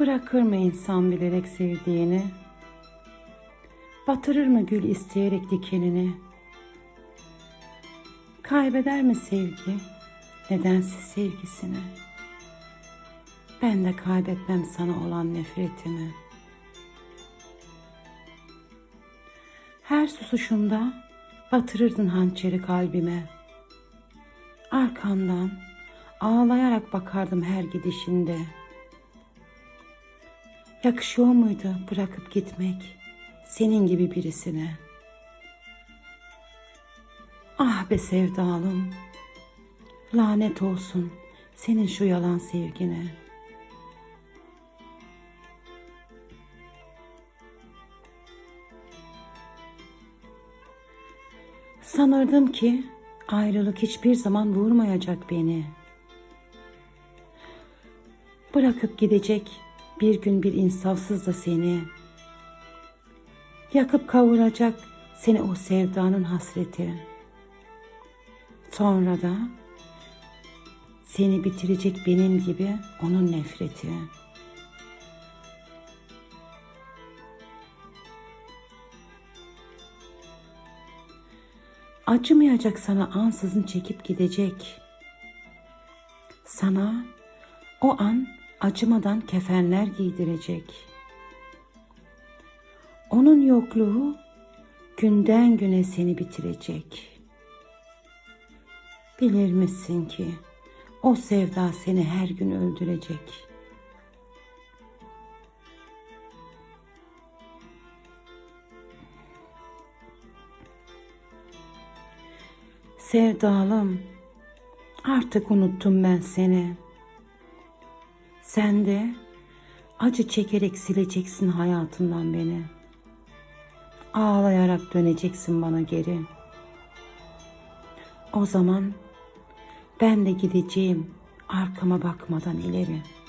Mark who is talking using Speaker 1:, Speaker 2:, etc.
Speaker 1: Bırakır mı insan bilerek sevdiğini? Batırır mı gül isteyerek dikenini? Kaybeder mi sevgi nedensiz sevgisini? Ben de kaybetmem sana olan nefretimi. Her susuşunda batırırdın hançeri kalbime. Arkamdan ağlayarak bakardım her gidişinde. Yakışıyor muydu bırakıp gitmek senin gibi birisine? Ah be sevdalım, lanet olsun senin şu yalan sevgine. Sanırdım ki ayrılık hiçbir zaman vurmayacak beni. Bırakıp gidecek bir gün bir insafsız da seni. Yakıp kavuracak seni o sevdanın hasreti. Sonra da seni bitirecek benim gibi onun nefreti. Acımayacak sana ansızın çekip gidecek. Sana o an acımadan kefenler giydirecek. Onun yokluğu günden güne seni bitirecek. Bilir misin ki o sevda seni her gün öldürecek. Sevdalım, artık unuttum ben seni. Sen de acı çekerek sileceksin hayatından beni. Ağlayarak döneceksin bana geri. O zaman ben de gideceğim arkama bakmadan ileri.''